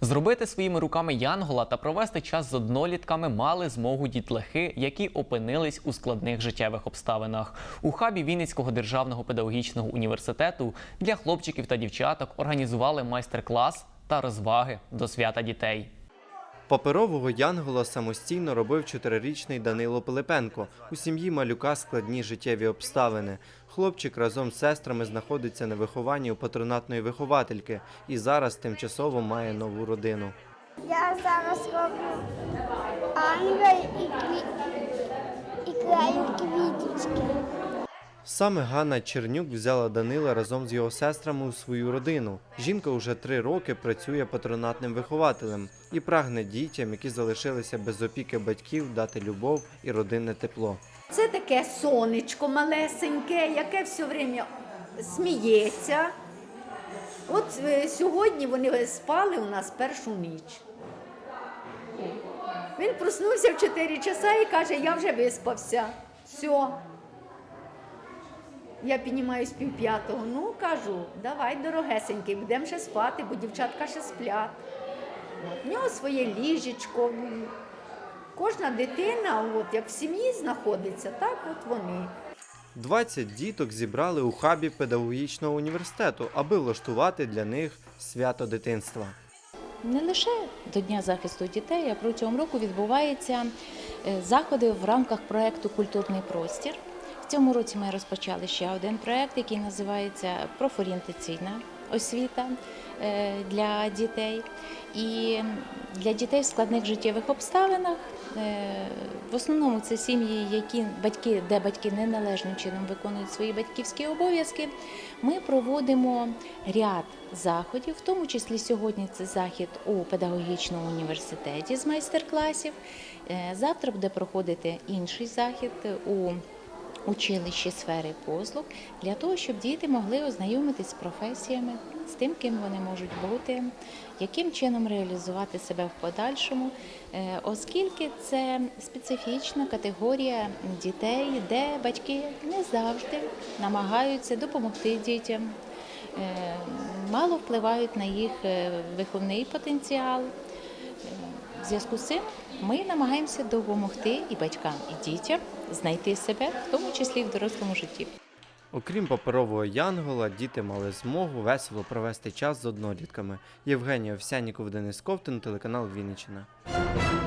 Зробити своїми руками янгола та провести час з однолітками мали змогу дітлахи, які опинились у складних життєвих обставинах. У хабі Вінницького державного педагогічного університету для хлопчиків та дівчаток організували майстер-клас та розваги до свята дітей. Паперового янгола самостійно робив чотирирічний Данило Пилипенко. У сім'ї малюка складні життєві обставини. Хлопчик разом з сестрами знаходиться на вихованні у патронатної виховательки і зараз тимчасово має нову родину. Я зараз роблю ангел і, кві... і клею квіточки. Саме Ганна Чернюк взяла Данила разом з його сестрами у свою родину. Жінка уже три роки працює патронатним вихователем і прагне дітям, які залишилися без опіки батьків, дати любов і родинне тепло. Це таке сонечко малесеньке, яке все время сміється. От е, сьогодні вони спали у нас першу ніч. Він проснувся в 4 часа і каже, я вже виспався. Все. Я піднімаюсь пів п'ятого. Ну, кажу, давай, дорогесенький, будемо ще спати, бо дівчатка ще сплять. В нього своє ліжечко. Кожна дитина, от як в сім'ї знаходиться, так от вони. 20 діток зібрали у хабі педагогічного університету, аби влаштувати для них свято дитинства. Не лише до Дня захисту дітей, а протягом року відбуваються е, заходи в рамках проєкту Культурний простір. В цьому році ми розпочали ще один проєкт, який називається Профорієнтаційна освіта е, для дітей. І для дітей в складних життєвих обставинах. е, В основному це сім'ї, які батьки, де батьки неналежним чином виконують свої батьківські обов'язки. Ми проводимо ряд заходів, в тому числі сьогодні це захід у педагогічному університеті з майстер-класів. Е, Завтра буде проходити інший захід у училищі сфери послуг для того, щоб діти могли ознайомитись з професіями, з тим, ким вони можуть бути, яким чином реалізувати себе в подальшому, Е, оскільки це специфічна категорія дітей, де батьки не завжди намагаються допомогти дітям, е, мало впливають на їх е, виховний потенціал. В зв'язку з цим ми намагаємося допомогти і батькам, і дітям знайти себе, в тому числі і в дорослому житті. Окрім паперового янгола, діти мали змогу весело провести час з однолітками. Євгенія Овсяніков, Денис Ковтун, телеканал Вінниччина.